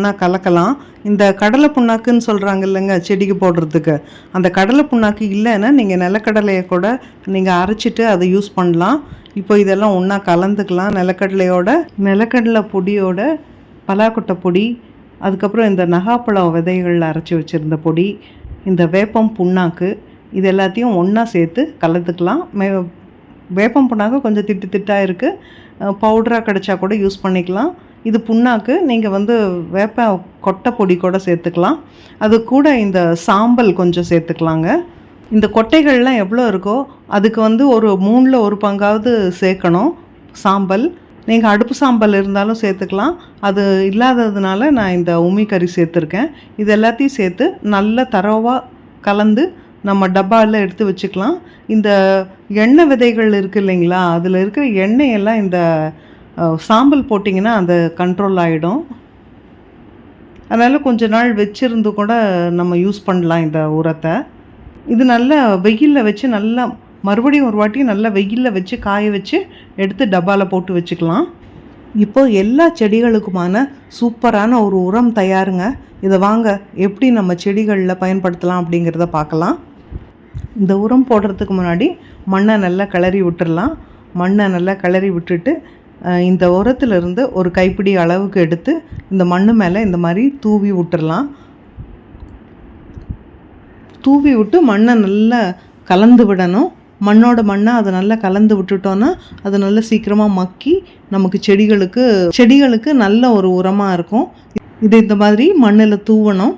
ஒன்றா கலக்கலாம். இந்த கடலை புண்ணாக்குன்னு சொல்கிறாங்க இல்லைங்க செடிக்கு போடுறதுக்கு. அந்த கடலை புண்ணாக்கு இல்லைன்னா நீங்கள் நிலக்கடலையை கூட நீங்கள் அரைச்சிட்டு அதை யூஸ் பண்ணலாம். இப்போ இதெல்லாம் ஒன்றா கலந்துக்கலாம். நிலக்கடலையோட நிலக்கடலை பொடியோட பலாக்கொட்டை பொடி அதுக்கப்புறம் இந்த நகாப்பழம் விதைகளில் அரைச்சி வச்சுருந்த பொடி இந்த வேப்பம் புண்ணாக்கு இது எல்லாத்தையும் ஒன்றா சேர்த்து கலந்துக்கலாம். மே வேப்பம் புண்ணாக்கு கொஞ்சம் திட்டு திட்டாக இருக்குது பவுடராக கிடைச்சா கூட யூஸ் பண்ணிக்கலாம். இது புண்ணாக்கு நீங்கள் வந்து வேப்ப கொட்டை பொடி கூட சேர்த்துக்கலாம். அது கூட இந்த சாம்பல் கொஞ்சம் சேர்த்துக்கலாங்க. இந்த கொட்டைகள்லாம் எவ்வளோ இருக்கோ அதுக்கு வந்து ஒரு மூணில் ஒரு பங்காவது சேர்க்கணும் சாம்பல். நீங்கள் அடுப்பு சாம்பல் இருந்தாலும் சேர்த்துக்கலாம். அது இல்லாததுனால நான் இந்த உமி கறி சேர்த்துருக்கேன். இது எல்லாத்தையும் சேர்த்து நல்லா தரவாக கலந்து நம்ம டப்பாவில் எடுத்து வச்சுக்கலாம். இந்த எண்ணெய் விதைகள் இருக்குது இல்லைங்களா? அதில் இருக்கிற எண்ணெயெல்லாம் இந்த சாம்பல் போட்டிங்கன்னா அந்த கண்ட்ரோல் ஆகிடும் அதனால் கொஞ்ச நாள் வச்சிருந்து கூட நம்ம யூஸ் பண்ணலாம் இந்த உரத்தை. இது நல்லா வெயிலில் வச்சு நல்லா மறுபடியும் ஒரு வாட்டி நல்லா வெயிலில் வச்சு காய வச்சு எடுத்து டப்பாவில் போட்டு வச்சுக்கலாம். இப்போ எல்லா செடிகளுக்குமான சூப்பரான ஒரு உரம் தயாருங்க. இதை வாங்க எப்படி நம்ம செடிகளில் பயன்படுத்தலாம் அப்படிங்கிறத பார்க்கலாம். இந்த உரம் போடுறதுக்கு முன்னாடி மண்ணை நல்லா கிளறி விட்டுடலாம் மண்ணை நல்லா கிளறி விட்டுட்டு இந்த உரத்துலேருந்து ஒரு கைப்பிடி அளவுக்கு எடுத்து இந்த மண்ணு மேலே இந்த மாதிரி தூவி விட்டுடலாம் தூவி விட்டு மண்ணை நல்லா கலந்து விடணும். மண்ணோட மண்ணை அதை நல்லா கலந்து விட்டுட்டோன்னா அது நல்லா சீக்கிரமாக மக்கி நமக்கு செடிகளுக்கு செடிகளுக்கு நல்ல ஒரு உரமாக இருக்கும். இது இந்த மாதிரி மண்ணில் தூவணும்.